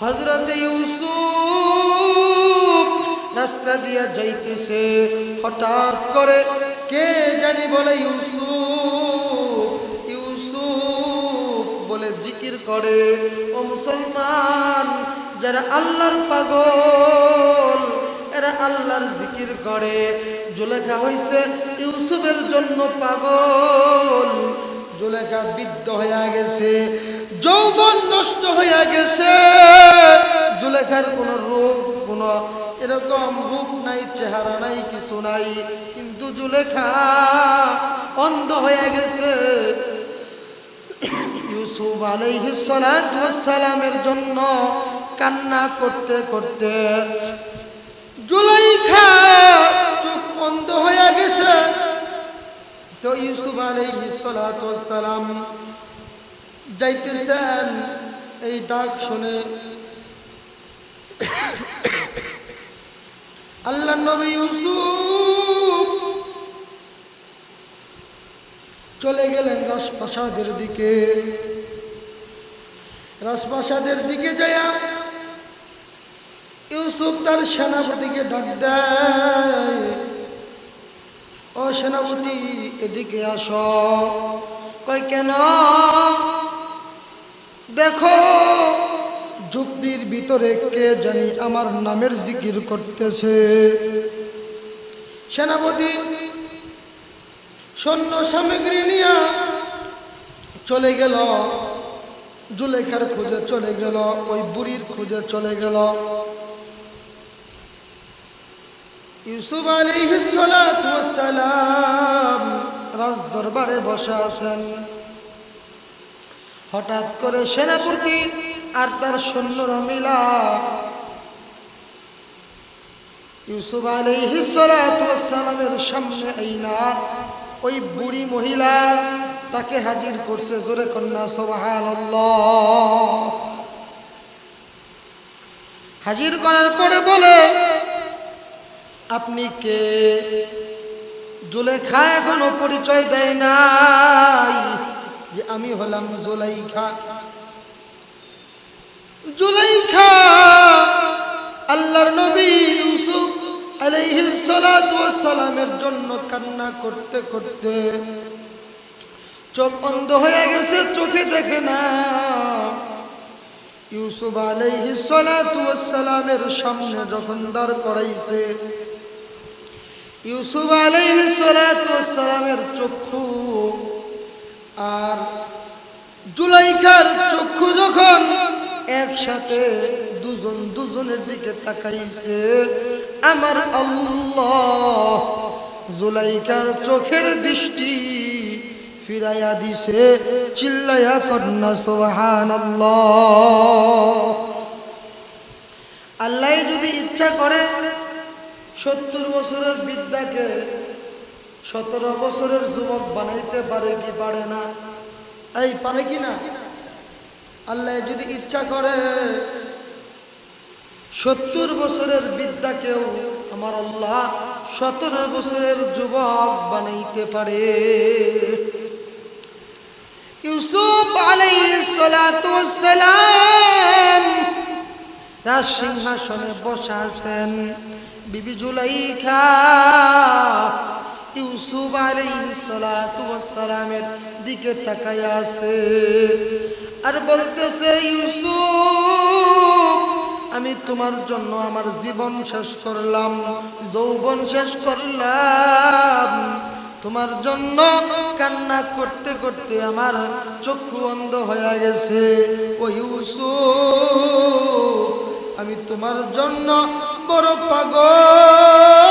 হজরত ইউসুফ রাস্তা দিয়া যাইতেছে। হঠাৎ করে কে জানি বলে ইউসুফ। ইউসুফ বলে, জিকির করে। ও মুসলমান, যারা আল্লাহর পাগল, এরা আল্লাহর জিকির করে। জুলেখা হইছে ইউসুফের জন্য পাগল। জুলেখা বিদ্ধ হয়ে গেছে। যৌবন নষ্ট হইয়া গেছে। জুলেখার কোনো রোগ কোনো এরকম রূপ নাই, চেহারা নাই, কিছু নাই। কিন্তু জুলেখা অন্ধ হয়ে গেছে। ইউসুফ সালামের জন্য কান্না করতে করতে জুলাইখা চোখ বন্ধ হয়ে গেছে। তো ইউসুফ আলাইহিস সালাম যাইতেছেন, এই ডাক শুনে আল্লাহ নবী ইউসুফ চলে গেলেন রাজপ্রাসাদের দিকে। রাজপ্রাসাদের দিকে যায়া ইউসুফ তার সেনাপতিকে ডাক দেয়, ও সেনাপতি, এদিকে আস। কয়, কেন? দেখো জুপির ভিতরে কে জানি আমার নামের জিকির করতেছে। সেনাপতি, সৈন্য সামগ্রী নিয়ে চলে গেল। জুলেখার খুঁজে চলে গেল, ওই বুড়ির খুঁজে চলে গেল। ইউসুফ ওয়াস সালাম রাজ দরবারে বসে আছেন। হঠাৎ করে সেনাপতি আর তার সৈন্যরা মিলা ইউসুফ আলাইহিস সালাতু ওয়াস সালামের সামনে আইনা ওই বুড়ি মহিলা তাকে হাজির করছে, জোরে কন্যা, সুবহানাল্লাহ। হাজির করার পরে বলে, আপনি কে? জুলেখা এখনও পরিচয় দেয় নাই। আমি হলাম জুলাইখা। জুলাইখা, আল্লাহর নবী ইউসুফ আলাইহিস সালাতু ওয়াস সালামের জন্য কান্না করতে করতে চোখ অন্ধ হয়ে গেছে, চোখে দেখে না। ইউসুফ আলাইহিস সালাতু ওয়াস সালামের সামনে যখন দাঁড় করাইছে, ইউসুফ আলাইহিস সালাতু ওয়াস সালামের চক্ষু আর জুলাইখার চক্ষু যখন একসাথে দুজন দুজনের দিকে তাকাইছে, আমার আল্লাহ জুলাইখার চোখের দৃষ্টি ফিরাইয়া দিছে, চিল্লাইয়া কন্যা সোহান আল্লাহ যদি ইচ্ছা করে সত্তর বছরের বিদ্যাকে সতেরো বছরের যুবক বানাইতে পারে কি পারে না? এই পারে কি না? আল্লাহ যদি ইচ্ছা করে, সত্তর বছরের বিদ্যাকেও আমার আল্লাহ সতেরো বছরের যুবক বানাইতে পারে। ইউসুফ আলাইসালাম রাজ সিংহাসনে বসা আছেন বিবি জুলাইখা। ইউসুফ আলাইসালামের দিকে তাকাইয়া আছে আর বলতেছে, ইউসুফ, আমি তোমার জন্য আমার জীবন শেষ করলাম, যৌবন শেষ করলাম। তোমার জন্য কান্না করতে করতে আমার চক্ষু অন্ধ হয়ে গেছে। ও ইউসুফ, আমি তোমার জন্য বড় পাগল।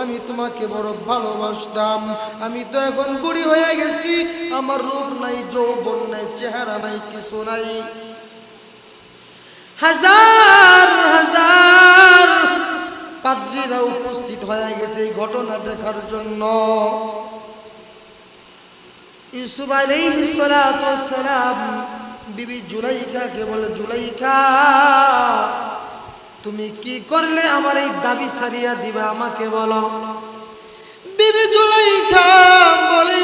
আমি তোমাকে বড় ভালোবাসতাম। আমি তো এখন বুড়ি হয়ে গেছি। আমার রূপ নাই, যৌবন নাই, চেহারা নাই, কিছু নাই। হাজার হাজার পাদ্রীরা উপস্থিত হয়ে গেছে এই ঘটনা দেখার জন্য। ইউসুফ আলাইহিস সালাতু সালাম, বিবি জুলাইখাকে বলে জুলাইখা তুমি কি করলে আমার এই দাবি সারিয়া দিবা আমাকে বলো? বিবি জুলাইখা বলে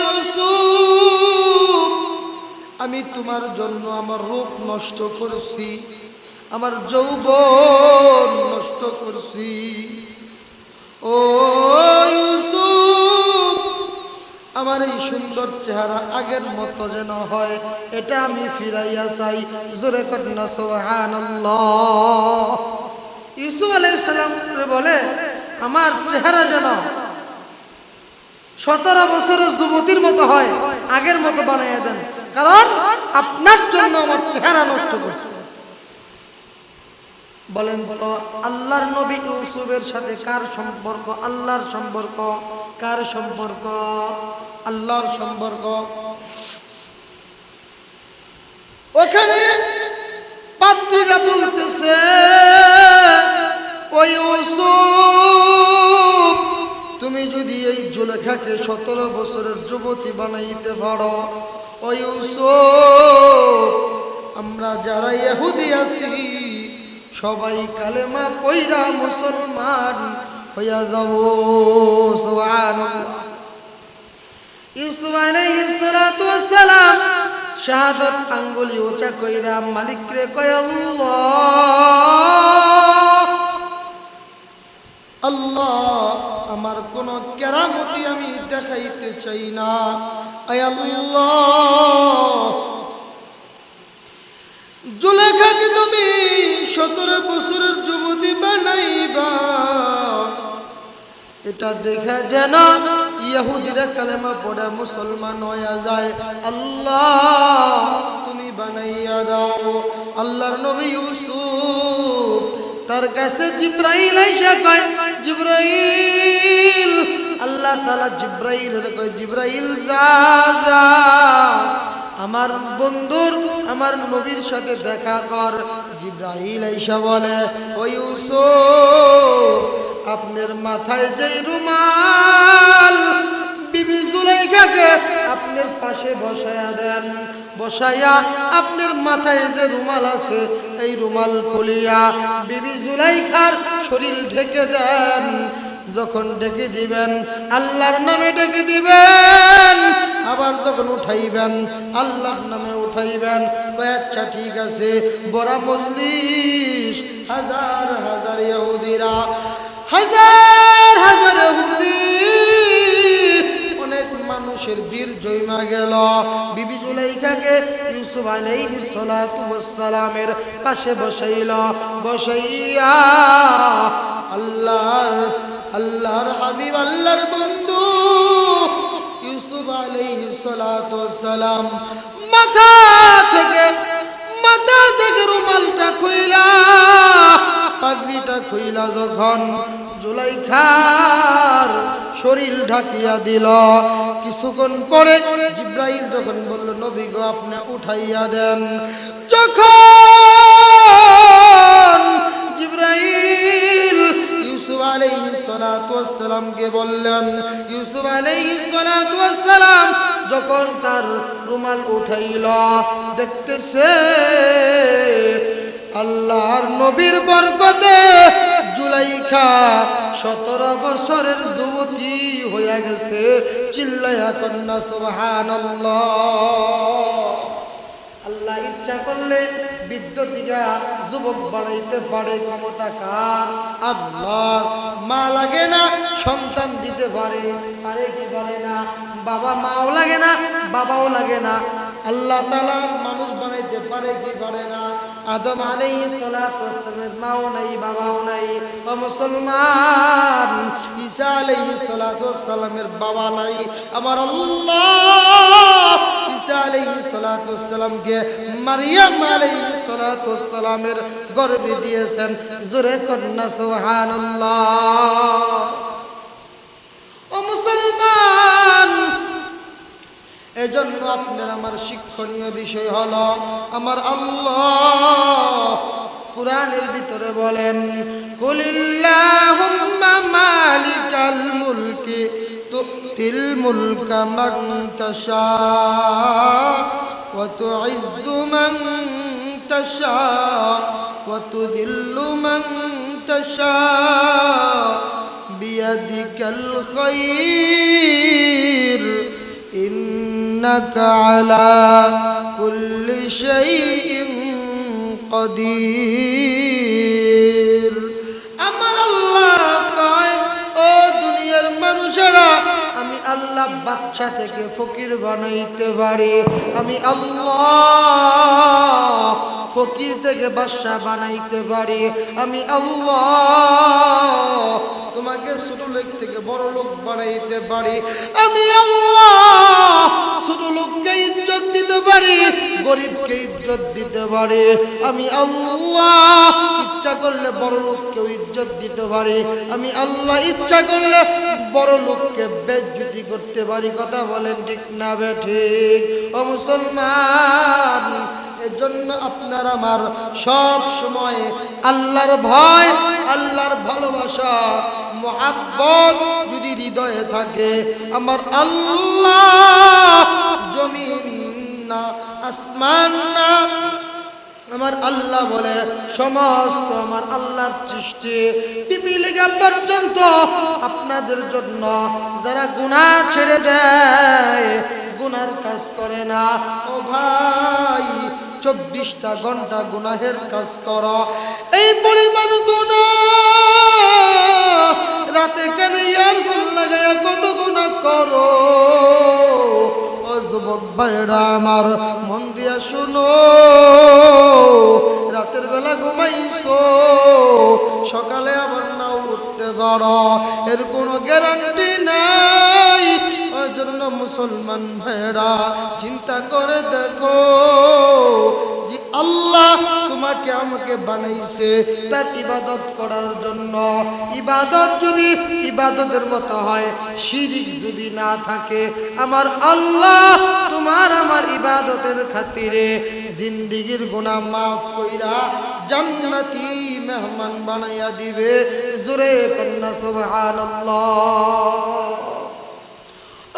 আমি তোমার জন্য আমার রূপ নষ্ট করছি, আমার যৌবন নষ্ট করছি। ও আমার এই সুন্দর চেহারা আগের মতো যেন হয়, এটা আমি ফিরাইয়া চাই। জোরে কন্যা সোহানাল্লাহ ইউসুফ আলাইসাল্লাম বলে, আমার চেহারা যেন সতেরো বছরের যুবতীর মতো হয়, আগের মতো বানাইয়া দেন। কারণ আপনার জন্য আমার চেহারা নষ্ট করছে। বলেন তো, আল্লাহর নবী ইউসুফের সাথে কার সম্পর্ক? আল্লাহর সম্পর্ক, কার সম্পর্ক? আল্লাহর সম্পর্ক। ওখানে পাত্রীরা বলতেছে তুমি যদি এই জুলেখাকে সতেরো বছরের যুবতী বানাইতে পারো ওই আমরা যারা ইহুদি আছি, সবাই কালেমা পইরা মুসলমান হইয়া যাব ইউসুফ শাহাদাত আঙ্গুলি উঁচা কইরা মালিক রে কয় আল্লাহ, আমার কোন কেরামতি আমি দেখাইতে চাই না। জুলেখাকে তুমি সতেরো বছরের যুবতী বানাইবা। এটা দেখা যেন ইয়াহুদিরা কালেমা পড়ে মুসলমান হয়ে যায়। আল্লাহ, তুমি বানাইয়া দাও। আল্লাহর নবী ইউসুফ তার কাছে জিব্রাইল আইসা কয় জিব্রাইল। আল্লাহ তাআলা জিব্রাইলের কয়, জিব্রাইল, যা যা। আমার বন্ধুর, আমার নবীর সাথে দেখা কর। জিব্রাইল আইসা বলে ওই ইউসুফ, আপনার মাথায় যেই রুমাল, বিবি জুলাইখাকে আপনার পাশে বসায়া দেন। বসাইয়া আপনার মাথায় যে রুমাল আছে, এই রুমাল খুলিয়া বিবি জুলাইখার শরীর ঢেকে দেন। যখন ডেকে দিবেন, আল্লাহর নামে ডেকে দিবেন। আবার যখন উঠাইবেন, আল্লাহর নামে উঠাইবেন আচ্ছা ঠিক আছে, বড়া মজলিস, হাজার হাজার ইহুদিরা, হাজার হাজার ইহুদি অনেক মানুষের বীর জৈমা গেল। বিবি জুলাইখাকে ইউসুফ ওয়াস সালামের পাশে বসাইল। বসাইয়া আল্লাহর আল্লাহর হাবিব, আল্লাহর বন্ধু ইউসুফ ওয়াস সালাম মাথা থেকে মাথা থেকে রুমালটা খুইলা, পাগড়িটা খুইলা যখন জুলাইখার শরীর ঢাকিয়া দিল। কিছুক্ষণ পরে জিব্রাইল যখন বলল, নবী গো, আপনি উঠাইয়া দেন। যখন জিব্রাইল ইউসুফ আলাইহিস সালাতু ওয়াস সালামকে বললেন, ইউসুফ সালাম যখন তার রুমাল উঠাইল, দেখতেছে আল্লাহর নবীর বরকতে জুলাইখা সতেরো বছরের যুবতী হইয়া গেছে। চিল্লাইয়া কন্যা, সুবহানাল্লাহ। আল্লাহ ইচ্ছা করলে বিদ্যুৎ দিগা যুবক বানাইতে পারে, ক্ষমতা কার? আল্লাহ, মা লাগে না, সন্তান দিতে পারে পারে কি পারে না? বাবা মাও লাগে না, বাবাও লাগে না। আল্লাহ তালা মানুষ বানাইতে পারে কি পারে না? আদম আলাই সালামের মাও নাই, বাবাও নাই। ও মুসলমান, ঈসা আলাই সালামের বাবা নাই। আমার আল্লাহ ঈসা আলাই সালামকে মারিয়াম আলাই সালামের গর্বে দিয়েছেন। জোরে কন্যা ও এজন্য আপনার আমার শিক্ষণীয় বিষয় হলো, আমার আল্লাহ কোরআনের ভিতরে বলেন, কুলিল্লাহুম্মা মালিকাল মুলকি তুতিল মুলকা মান তাশা ওয়া তুইজ্জু মান তাশা ওয়া তুযিল্লু মান বিয়াদিকাল খায়র إن إنك على كل شيء قدير আমার আল্লাহ কয় ও দুনিয়ার মানুষেরা আমি আল্লাহ বাচ্চা থেকে ফকির বানাইতে পারি। আমি আল্লাহ ফকির থেকে বাদশা বানাইতে পারি। আমি আল্লাহ তোমাকে ছোট লোক থেকে বড় লোক বানাইতে পারি। আমি আল্লাহ ছোট লোককে ইজ্জত দিতে পারি, গরিবকে ইজ্জত দিতে পারি। আমি আল্লাহ ইচ্ছা করলে বড় লোককেও ইজ্জত দিতে পারি। আমি আল্লাহ ইচ্ছা করলে বড় লোককে বেজ্জুতি করতে পারি কথা বলেন ঠিক না বে ঠিক? ও মুসলমান, এজন্য আপনার আমার সব সময় আল্লাহর ভয়, আল্লাহর ভালোবাসা, মোহাব্বত যদি হৃদয়ে থাকে, আমার আল্লাহ জমিন না, আসমান না আমার আল্লাহ বলে, সমস্ত আমার আল্লাহর সৃষ্টি পিপিলিকা পর্যন্ত আপনাদের জন্য যারা গুনাহ ছেড়ে যায় গুনার কাজ করে না। ও ভাই, চব্বিশটা ঘণ্টা গুনাহের কাজ করো। এই পরিমাণ গুণা রাতে কেন ইয়ারফোন লাগাইয়া কত গুণা করো? যুবক ভাইরা আমার, মন দিয়া শুনো। রাতের বেলা ঘুমাইছো, সকালে আবার না উঠতে পারো। এর কোনো গ্যারান্টি নাই। ওই জন্য মুসলমান ভাইরা, চিন্তা করে দেখো যে আল্লাহ তোমাকে আমাকে বানাইছে, তার ইবাদত করার জন্য। ইবাদত যদি ইবাদতের মতো হয়, শিরিক যদি না থাকে, আমার আল্লাহ তোমার আমার ইবাদতের খাতিরে জিন্দিগির গুনাহ মাফ কইরা জান্নাতি মেহমান বানাইয়া দিবে। জোরে কন্যা, সুবহানাল্লাহ।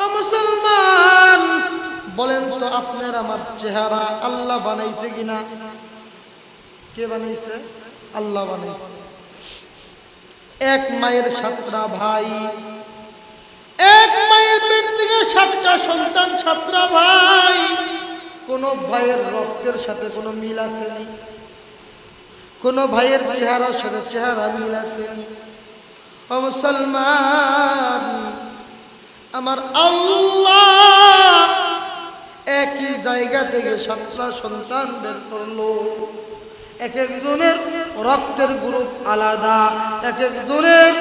ও মুসলমান, বলেন তো আপনার আমার চেহারা আল্লাহ বানাইছে কিনা? কে বানাইছে আল্লাহ বানাইছে এক মায়ের সাতটা ভাই, এক মায়ের পেট থেকে সাতটা সন্তান, সাতটা ভাই। কোন ভাইয়ের রক্তের সাথে কোনো মিল আসেনি। কোন ভাইয়ের চেহারার সাথে চেহারা মিল আসেনি। মুসলমান, আমার আল্লাহ একই জায়গা থেকে সাতটা সন্তান বের করল। এক একজনের রক্তের গ্রুপ আলাদা, এক একজনের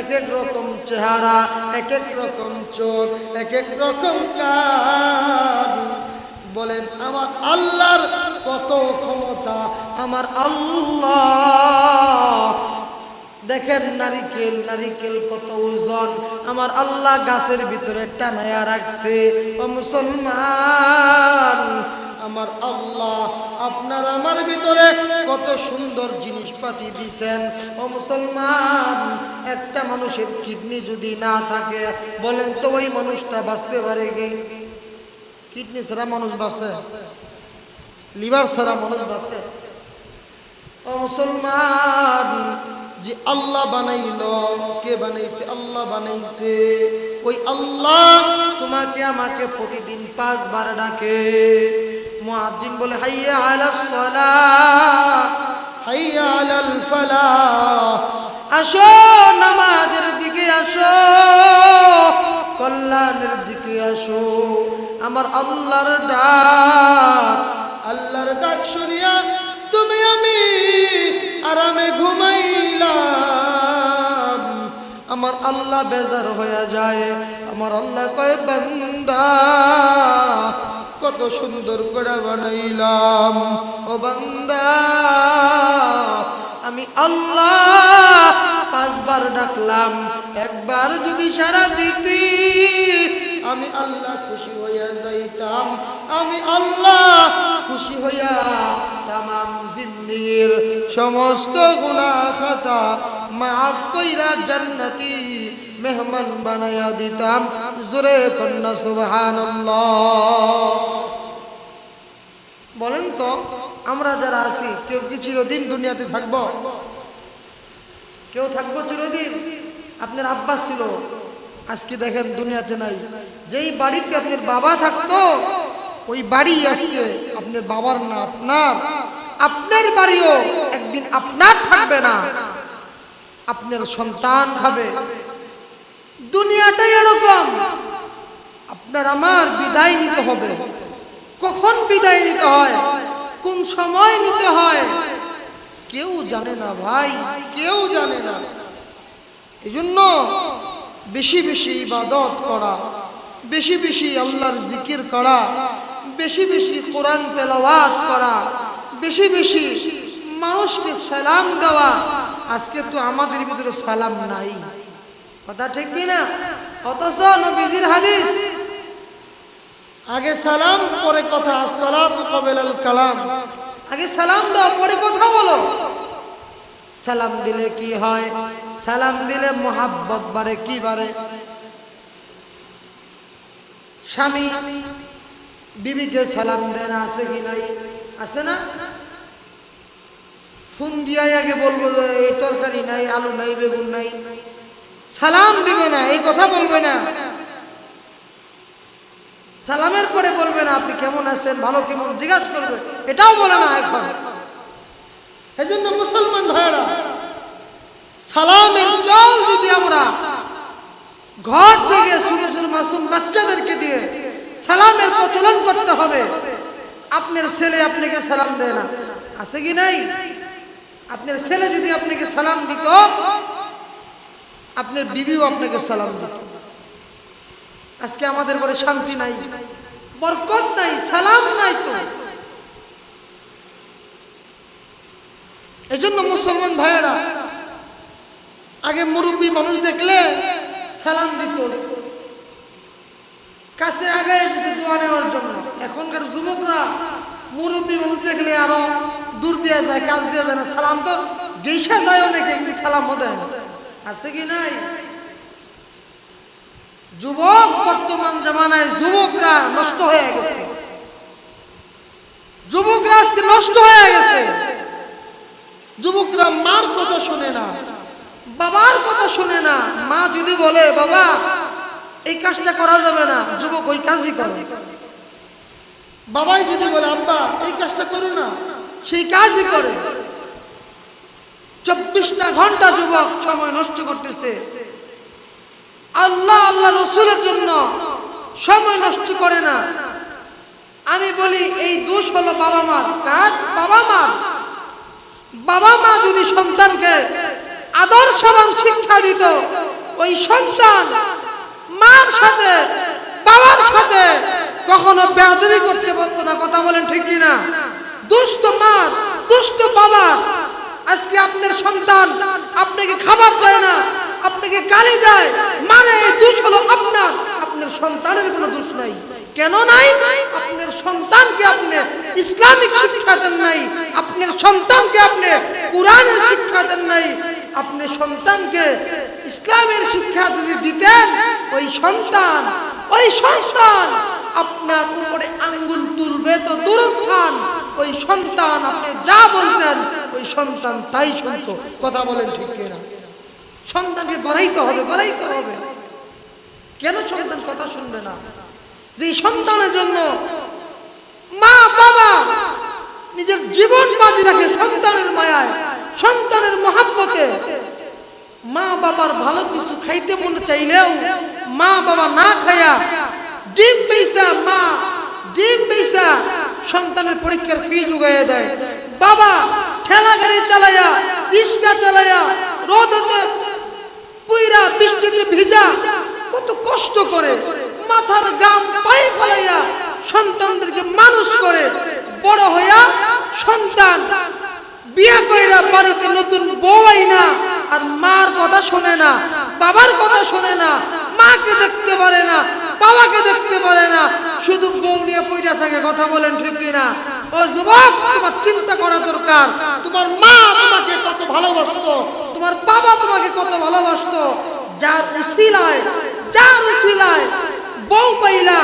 এক এক রকম চেহারা এক এক রকম চোখ এক এক রকম কান। বলেন, আমার আল্লাহর কত ক্ষমতা, আমার আল্লাহ। দেখেন নারিকেল নারিকেল কত ওজন, আমার আল্লাহ গাছের ভিতরে টানায়া রাখছে। ও মুসলমান আমার আল্লাহ, আপনার আমার ভিতরে কত সুন্দর জিনিসপাতি দিছেন। ও মুসলমান, একটা মানুষের কিডনি যদি না থাকে, বলেন তো ওই মানুষটা বাঁচতে পারে কি? কিডনি ছাড়া মানুষ বাঁচে? লিভার ছাড়া মানুষ বাঁচে? ও মুসলমান যে আল্লাহ বানাইলো, কে বানাইছে? আল্লাহ বানাইছে। ওই আল্লাহ তোমাকে, আমাকে প্রতিদিন পাঁচবার ডাকে। মুয়াজ্জিন বলে, হাইয়া আলাস সালাহ হাইয়া আলাল ফালাহ আসো নামাজের দিকে আসো, কল্যাণের দিকে আসো। আমার আল্লাহর ডাক আল্লাহর ডাক শুনিয়া তুমি আমি আরামে ঘুমাইলাম। আমার আল্লাহ বেজার হয়ে যায়। আমার আল্লাহ কয়, বান্দা, কত সুন্দর করে বানাইলাম। ও বান্দা, আমি আল্লাহ পাঁচবার ডাকলাম। একবার যদি সারা দিতি, আমি আল্লাহ খুশি হইয়া যাইতাম। আমি আল্লাহ সমস্ত গুনাহ খাতা মাফ কইরা জান্নাতি মেহমান বানায়া দিতাম। জোরে কন্যা, সুবহানাল্লাহ। বলেন তো, আমরা যারা আছি, কেউ কি চিরদিন দুনিয়াতে থাকব? কেউ থাকব চিরদিন? আপনার আব্বাস ছিল, আজকে দেখেন দুনিয়াতে নাই। যেই বাড়িতে আপনার বাবা থাকতো, ওই বাড়ি আজকে আপনার বাবার না, আপনার আপনার বাড়িও একদিন আপনার থাকবে না। আপনার সন্তান খাবে দুনিয়াটাই এরকম। আপনার আমার বিদায় নিতে হবে। কখন বিদায় নিতে হয়? কোন সময় নিতে হয়? কেউ জানে না ভাই, কেউ জানে না। এই জন্য বেশি বেশি ইবাদত করা, বেশি বেশি আল্লাহর জিকির করা, বেশি বেশি কোরআন তেলাওয়াত করা বেশি বেশি মানুষকে সালাম দেওয়া। আজকে তো আমাদের ভিতরে সালাম নাই। কথা ঠিক কি না অথচ নবীজির হাদিস, আগে সালাম, পরে কথা। সালাতু কবেলাল কালাম। আগে সালাম দাও, পরে কথা বলো। সালাম দিলে কি হয়? সালাম দিলে মোহাব্বত বাড়ে, কি বাড়ে? স্বামী, বিবিকে সালাম দেন আছে কি নাই? আছে না? ফোন দিয়াই আগে বলব এই তরকারি নাই, আলু নাই, বেগুন নাই। সালাম দিবে না, এই কথা বলবে না। সালামের পরে বলবে না, আপনি কেমন আছেন? ভালো কেমন? জিজ্ঞাসা করবে। এটাও বলে না এখন। এই জন্য মুসলমান ভাইরা সালামের জল যদি আমরা ঘর থেকে ছোট মাসুম বাচ্চাদেরকে দিয়ে সালামের প্রচলন করতে হবে আপনার ছেলে আপনাকে সালাম দেয় না। আছে কি নাই? আপনার ছেলে যদি আপনাকে সালাম দিত, আপনার বিবিও আপনাকে সালাম দিত। আজকে আমাদের ঘরে শান্তি নাই, বরকত নাই, সালাম নাই তো। এই জন্য মুসলমান ভাইয়েরা, আগে মুরব্বী মানুষ দেখলে সালাম দিত। কাছে আগে দোয়া নেওয়ার জন্য এখনকার যুবকরা মুরব্বী মানুষ দেখলে আরও দূর দেওয়া যায়, কাজ দেওয়া যায় না। সালাম তো গেইসা যায় অনেকে সালাম দেয় আছে কি নাই? যুবক বর্তমান জামানায় যুবকরা নষ্ট হয়ে গেছে। যুবকরা আজকে নষ্ট হয়ে গেছে। যুবকরা মার কথা শোনে না, বাবার কথা শোনে না। মা যদি বলে, বাবা, এই কাজটা করা যাবে না। যুবক ওই কাজই করে। বাবাই যদি বলে, আব্বা, এই কাজটা করো না। সেই কাজই করে। চব্বিশটা ঘণ্টা যুবক সময় নষ্ট করতেছে। আল্লাহ আল্লাহ রসুলের জন্য সময় নষ্ট করে না। আমি বলি, এই দোষ হলো বাবা মার। কার? বাবা মা বাবা মা যদি সন্তানকে আদর্শবান শিক্ষা দিত, ওই সন্তান মার সাথে, বাবার সাথে কখনো বেয়াদবি করতে পারতো না, কথা বলেন ঠিক না দুষ্ট মার, দুষ্ট বাবা আজকে আপনার সন্তান আপনাকে খাবার দেয় না, আপনাকে গালি দেয় মানে দোষ হলো আপনার। আপনার সন্তানের কোনো দোষ নাই। কেন নাই? আপনার সন্তানকে আপনি ইসলামিক শিক্ষা দেন নাই। আপনার সন্তানকে আপনি কোরআনের শিক্ষা দেন নাই। আপনি সন্তানকে ইসলামের শিক্ষা যদি দিতেন, ওই সন্তান ওই সন্তান আপনার উপরে আঙ্গুল তুলবে তো দূরস্থান। ওই সন্তান আপনি যা বলতেন, ওই সন্তান তাই শুনতো। কথা বলেন ঠিক কিনা? সন্তানকে গড়াইতে হবে গড়াইতে হবে। কেন সন্তান কথা শুনবে না? যে সন্তানের জন্য মা, বাবা নিজের জীবন বাজি রাখে সন্তানের মায়ায়, সন্তানের মহাব্বতে। মা, বাবার ভালো কিছু খাইতে মনে চাইলেও মা, বাবা না খায়া ডিম পয়সা মা, ডিম পয়সা সন্তানের পরীক্ষার ফি জুগাইয়া দেয়। বাবা ঠেলা গাড়ি চালায়া রিক্সা চালায়া রোদতে পুইরা বৃষ্টিতে ভিজা, কত কষ্ট করে। মাথার গাম পায়ে ফলাইয়া সন্তানদেরকে মানুষ করে। বড় হইয়া সন্তান। বিয়ে কইরা বাড়িতে নতুন বউ না, আর মার কথা শোনে না, বাবার কথা শোনে না, মাকে দেখতে পারে না। বাবাকে দেখতে পারে না। শুধু বউ নিয়ে পইরা থাকে, কথা বলেন ঠিক কিনা? ও যুবক, তোমার চিন্তা করা দরকার। তোমার মা তোমাকে কত ভালোবাসতো, তোমার বাবা তোমাকে কত ভালোবাসতো। যার উসিলায় যার উসিলায় বউ পাইলা,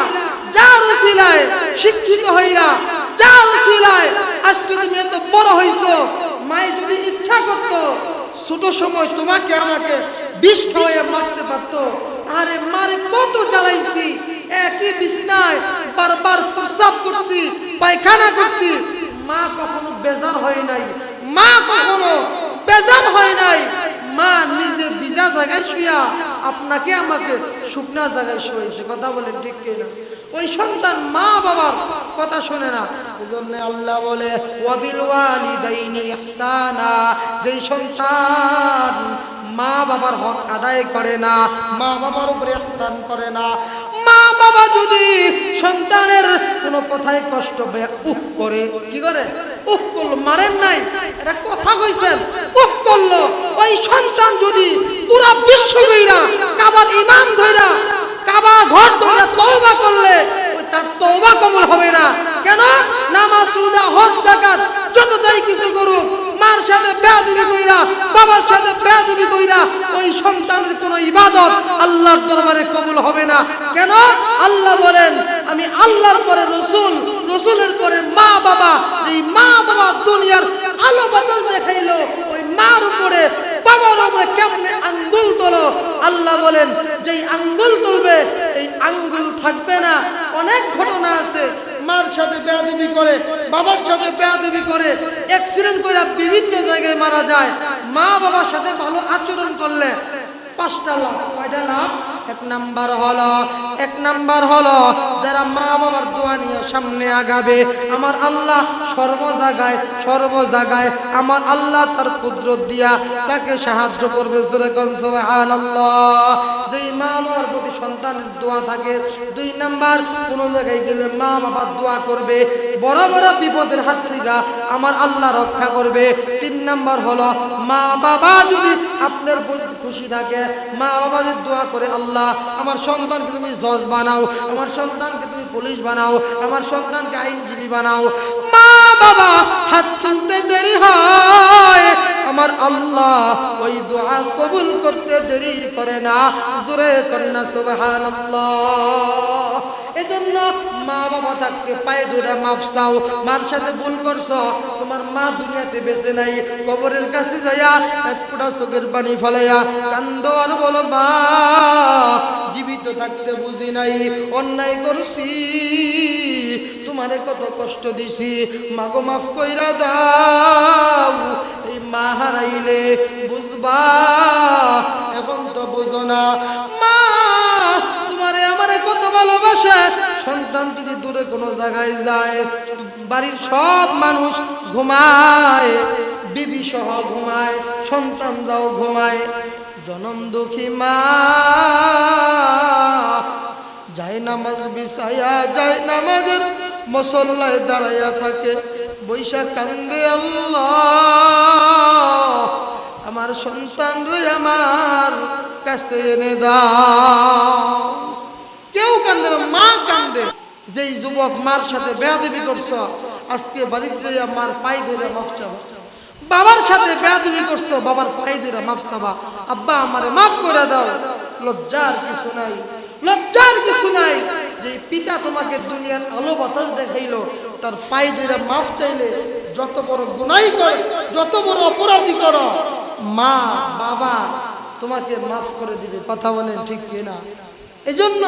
যার উসিলায় শিক্ষিত হইলা, যার উসিলায় আজকে তুমি এত বড় হইছো। মাই যদি ইচ্ছা করতো, ছোট সময় তোমাকে আমাকে বিষ খাওয়াইয়া মারতে পারতো। আরে মারে, কত জ্বালাইছি? একই বিছনায় বারবার প্রসাব করছি, পায়খানা করছি। মা কখনো বেজার হয় নাই। মা কখনো বেজার হয় নাই। মা নিজে ভিজা জায়গায় শুয়া আপনাকে আমাকে শুকনা জায়গায় শুয়েছে। কথা বলে ঠিক কিনা? ওই সন্তান মা বাবার কথা শোনে না। এজন্য আল্লাহ বলে ওয়াবিল ওয়ালিদাইনি ইহসানা। যেই সন্তান মা বাবার হক আদায় করে না মা বাবার উপরে ইহসান করে না। মা বাবা যদি সন্তানের কোনো কথায় কষ্ট উহ করে, কি করে? উহ করল, মারেন নাই? এটা কথা কইছেন। উহ করল, ওই সন্তান যদি পুরা বিশ্ব ধইরা কাবার ইমাম ধইরা, কাবা ঘর ধইরা তওবা করলে তার তওবা কবুল হবে না। কেন? নামাজ রোজা, হজ যাকাত যত যাই কিছু করুক, মার সাথে বেয়াদবি কইরা, বাবার সাথে বেয়াদবি কইরা, ওই সন্তানের কোনো ইবাদত আল্লাহর দরবারে কবুল হবে না। কেন? আল্লাহ বলেন, আমি আল্লাহর পরে রসুল রসুলের পরে মা বাবা, এই মা বাবা দুনিয়ার আলো বাতাস দেখাইলো। ওই মার উপরে, বাবার উপরে কেমনে আঙ্গুল তোলো? আল্লাহ বলেন, যেই আঙ্গুল তুলবে, এই আঙ্গুল থাকবে না। অনেক ঘটনা আছে। মার সাথে বেয়াদবি করে, বাবার সাথে বেয়াদবি করে অ্যাক্সিডেন্ট করে বিভিন্ন জায়গায় মারা যায়। মা বাবার সাথে ভালো আচরণ করলে পাঁচটা লাভ, কয়টা লাভ? এক নাম্বার হলো, এক নাম্বার হলো, যারা মা বাবার দোয়া নিয়ে সামনে আগাবে, আমার আল্লাহ সর্ব জায়গায় সর্ব জায়গায় আমার আল্লাহ তার কুদরত দিয়া তাকে সাহায্য করবে। সুবহানাল্লাহ। যেই মা বাবার প্রতি সন্তানের দোয়া থাকে, দুই নাম্বার, কোন জায়গায় গেলে মা বাবার দোয়া করবে, বড় বড় বিপদের হাত থেকে আমার আল্লাহ রক্ষা করবে। তিন নাম্বার হলো মা বাবা যদি আপনার খুশি থাকে মা বাবা যদি দোয়া করে, আল্লাহ আমার সন্তানকে তুমি জজ বানাও, আমার সন্তানকে তুমি পুলিশ বানাও, আমার সন্তানকে আইনজীবী বানাও। মা বাবা, হাত তুলতে দেরি হয়। আমার আল্লাহ ওই দোয়া কবুল করতে দেরি করে না। জোরে কন্যা, সুবহানাল্লাহ। এজন্য মা বাবা থাকতে পায়ে ধরে মাফ চাও। মার সাথে ভুল করছ, তোমার মা দুনিয়াতে বেঁচে নাই। কবরের কাছে যাইয়া এক ফোঁটা চোখের পানি ফলাইয়া কান্দ আর বলো, মা, জীবিত থাকতে বুঝি নাই, অন্যায় করছি। তোমারে কত কষ্ট দিছি। মাগো মাফ কইরা দাও। এই মা হারাইলে বুঝবা, এখন তো বুঝো না। মা, তোমারে আমারে কত ভালোবাসে। সন্তান যদি দূরে কোনো জায়গায় যায়, বাড়ির সব মানুষ ঘুমায়, বিবি সহ ঘুমায়, সন্তানরাও ঘুমায়। জনম দুঃখী মা যায় নামাজ বিছায়া যায় নামাজের মসল্লায় দাঁড়াইয়া থাকে। বৈশাখ কান্দে, আল্লাহ, আমার সন্তান রে আমার কাছে এনে দাও। কেউ কান্দে না, মা কান্দে। যেই যুবক মার সাথে বেয়াদবি করছ, আজকে বাড়িতে যাইয়া মার পাই ধরে মাফ চাবো। বাবার সাথে বেয়াদবি করছ, বাবার পাই ধরে মাফ চাবা। আব্বা, আমারে মাফ করে দাও। লজ্জার কিছু নাই। লজ্জার কিছু নাই যে পিতা তোমাকে দুনিয়ার আলো বাতাস দেখাইলো, তার পাই ধরে মাফ চাইলে যত বড় গুনাই করে, যত বড় অপরাধী করো, মা, বাবা তোমাকে মাফ করে দিবে। কথা বলেন ঠিক কিনা? এজন্য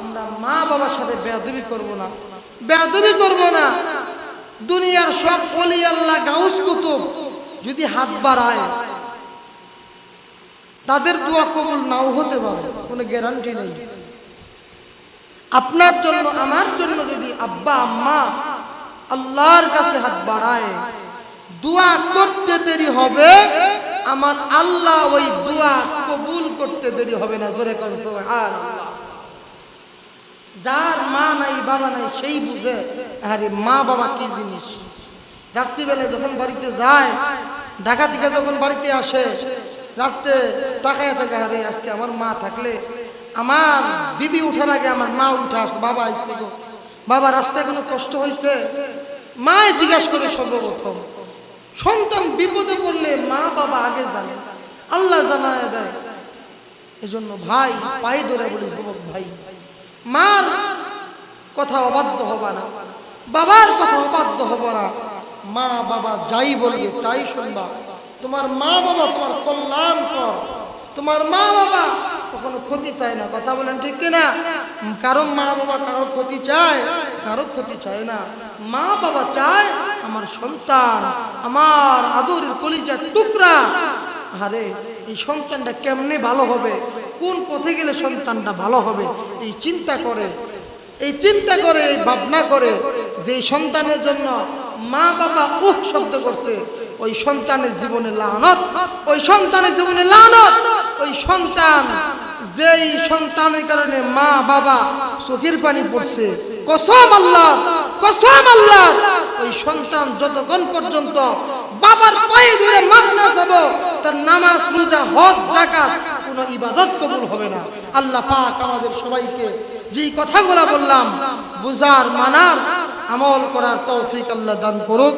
আমরা মা, বাবার সাথে বেয়াদবি করব না। বেয়াদবি করব না। দুনিয়ার সব অলি আল্লাহ, গাউস কুতুব যদি হাত বাড়ায়, তাদের দোয়া কবুল নাও হতে পারে, কোনো গ্যারান্টি নেই। আপনার জন্য, আমার জন্য যদি আব্বা, আম্মা আল্লাহর কাছে হাত বাড়ায়, দোয়া করতে দেরি হবে, আমার আল্লাহ ওই দোয়া কবুল করতে দেরি হবে না। জোরে কর যার মা নাই, বাবা নাই, সেই বুঝে, আরে মা বাবা কি জিনিস? রাত্রিবেলা যখন বাড়িতে যায়, ঢাকা থেকে যখন বাড়িতে আসে, রাত্রে তাকায় থাকে, আরে আজকে আমার মা থাকলে আমার বিবি উঠার আগে আমার মা উঠে আসতো বাবা আইসে গো। বাবা, রাস্তায় কোনো কষ্ট হয়েছে মায় জিজ্ঞাসা করে সর্বপ্রথম। সন্তান বিপদে পড়লে মা বাবা আগে জানে। আল্লাহ জানায় দেয়, এজন্য ভাই, পায়ে ধরে বলি, যুবক ভাই, মার কথা অবাধ্য হবা না। বাবার কথা অবাধ্য হব না। মা বাবা যাই বলবে তাই শুনবা। তোমার মা বাবা তোমার কল্যাণ কর। তোমার মা বাবা কখনো ক্ষতি চায় না, কথা বলেন ঠিক কিনা? কারও মা বাবা কারও ক্ষতি চায়, কারও ক্ষতি চায় না। মা বাবা চায় আমার সন্তান, আমার আদরের কলিজার টুকরা। আরে, এই সন্তানটা কেমনে ভালো হবে? কোন পথে গেলে সন্তানটা ভালো হবে? এই চিন্তা করে, এই চিন্তা করে, এই ভাবনা করে যে সন্তানের জন্য মা বাবা উহ শব্দ করছে, ওই সন্তানের জীবনে লানত, ওই সন্তানের জীবনে লানত। ওই সন্তান, যেই সন্তানের কারণে মা, বাবা চোখের পানি পড়ছে, কসম আল্লাহ কসম আল্লাহ। ওই সন্তান যতক্ষণ পর্যন্ত বাবার পায়ে ধরে মাফ না চাবো, তার নামাজ, রোজা, হজ জাকাত কোনো ইবাদত কবুল হবে না। আল্লাহ পাক আমাদের সবাইকে যেই কথাগুলো বললাম, বুঝার, মানার, আমল করার তৌফিক আল্লাহ দান করুক।